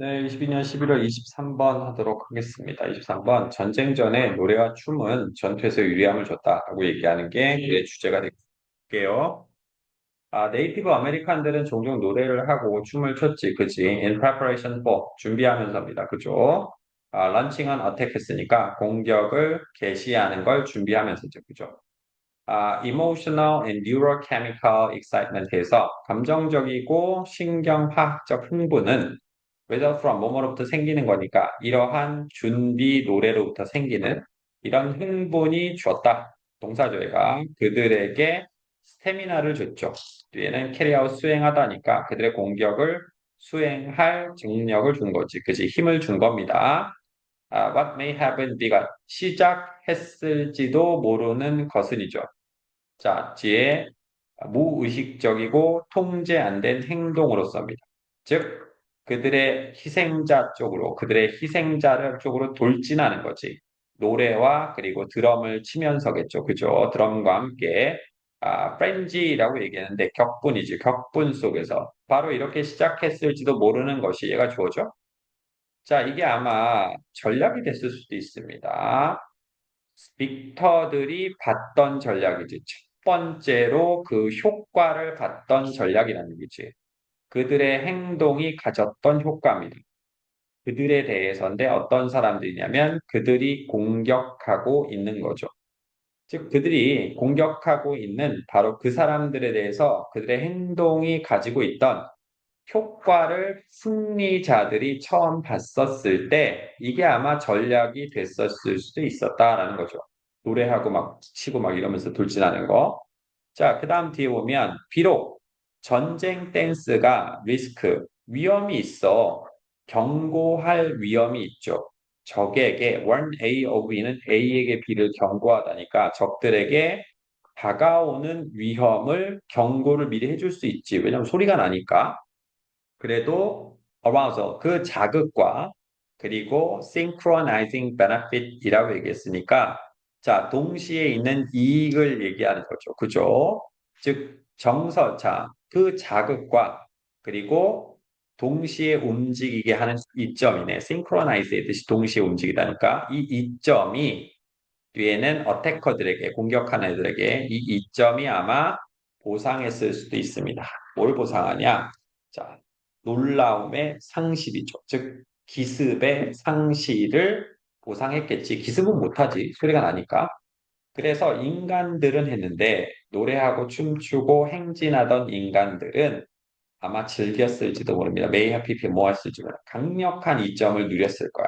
네, 22년 11월 23번 하도록 하겠습니다. 23번 전쟁 전에 노래와 춤은 전투에서 유리함을 줬다라고 얘기하는 게내 주제가 될게요. 아, 네이티브 아메리칸들은 종종 노래를 하고 춤을 췄지, 그지? In preparation for 준비하면서입니다, 그죠? 아, 런칭은 어택 했으니까 공격을 개시하는 걸 준비하면서죠, 그죠? 아, emotional and neurochemical excitement에서 감정적이고 신경화학적 흥분은 whether from 뭐뭐로부터 생기는 거니까 이러한 준비 노래로부터 생기는 이런 흥분이 주었다. 동사조회가 그들에게 스태미나를 줬죠. 뒤에는 캐리아웃 수행하다니까 그들의 공격을 수행할 증력을 준 거지. 그지? 힘을 준 겁니다. 아, what may have begun. 시작했을지도 모르는 것은이죠. 자, 뒤에 무의식적이고 통제 안 된 행동으로서입니다. 즉, 그들의 희생자 쪽으로, 그들의 희생자를 쪽으로 돌진하는 거지. 노래와 그리고 드럼을 치면서겠죠. 그죠? 드럼과 함께 아, 프렌지라고 얘기했는데 격분이지. 격분 속에서 바로 이렇게 시작했을지도 모르는 것이 얘가 주어져. 자, 이게 아마 전략이 됐을 수도 있습니다. 빅터들이 봤던 전략이지. 첫 번째로 그 효과를 봤던 전략이라는 얘기지. 그들의 행동이 가졌던 효과입니다. 그들에 대해서인데 어떤 사람들이냐면 그들이 공격하고 있는 거죠. 즉 그들이 공격하고 있는 바로 그 사람들에 대해서 그들의 행동이 가지고 있던 효과를 승리자들이 처음 봤었을 때 이게 아마 전략이 됐었을 수도 있었다라는 거죠. 노래하고 막 치고 막 이러면서 돌진하는 거. 자, 그 다음 뒤에 보면 비록 전쟁 댄스가 리스크, 위험이 있어 경고할 위험이 있죠. 적에게 warn A of B는 A에게 B를 경고하다니까 적들에게 다가오는 위험을 경고를 미리 해줄 수 있지. 왜냐면 소리가 나니까. 그래도 arousal 그 자극과 그리고 synchronizing benefit이라고 얘기했으니까 자 동시에 있는 이익을 얘기하는 거죠. 그죠? 즉 정서 자 그 자극과 그리고 동시에 움직이게 하는 이점이네. synchronize 듯이 동시에 움직이다니까 이 이점이 뒤에는 어태커들에게 공격하는 애들에게 이 이점이 아마 보상했을 수도 있습니다. 뭘 보상하냐? 자, 놀라움의 상실이죠. 즉 기습의 상실을 보상했겠지. 기습은 못하지. 소리가 나니까. 그래서 인간들은 했는데 노래하고 춤추고 행진하던 인간들은 아마 즐겼을지도 모릅니다. 뭐 했을지 몰라. 강력한 이점을 누렸을 거야.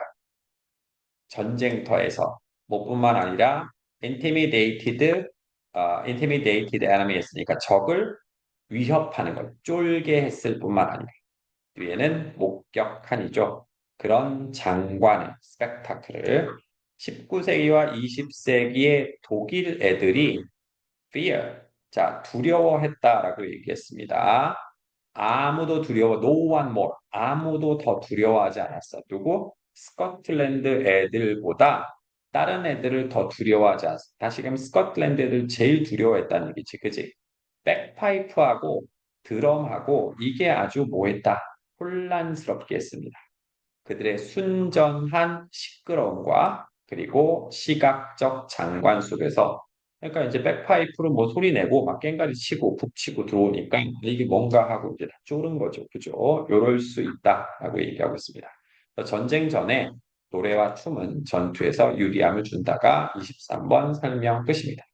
전쟁터에서 뭐뿐만 아니라 어, intimidated enemy였으니까 적을 위협하는 걸 쫄게 했을 뿐만 아니라 뒤에는 목격한이죠. 그런 장관의 스펙타클을 19세기와 20세기의 독일 애들이 fear, 자 두려워했다라고 얘기했습니다. 아무도 두려워, no one more, 아무도 더 두려워하지 않았어. 누구? 스코틀랜드 애들보다 다른 애들을 더 두려워하지 않았어. 다시금 스코틀랜드 애들 제일 두려워했다는 얘기지, 그지? 백파이프하고 드럼하고 이게 아주 뭐했다? 혼란스럽게 했습니다. 그들의 순전한 시끄러움과 그리고 시각적 장관 속에서 그러니까 이제 백파이프로 뭐 소리 내고 막 깽가리 치고 북치고 들어오니까 이게 뭔가 하고 이제 다 쪼른 거죠. 그죠? 요럴 수 있다라고 얘기하고 있습니다. 전쟁 전에 노래와 춤은 전투에서 유리함을 준다가 23번 설명 끝입니다.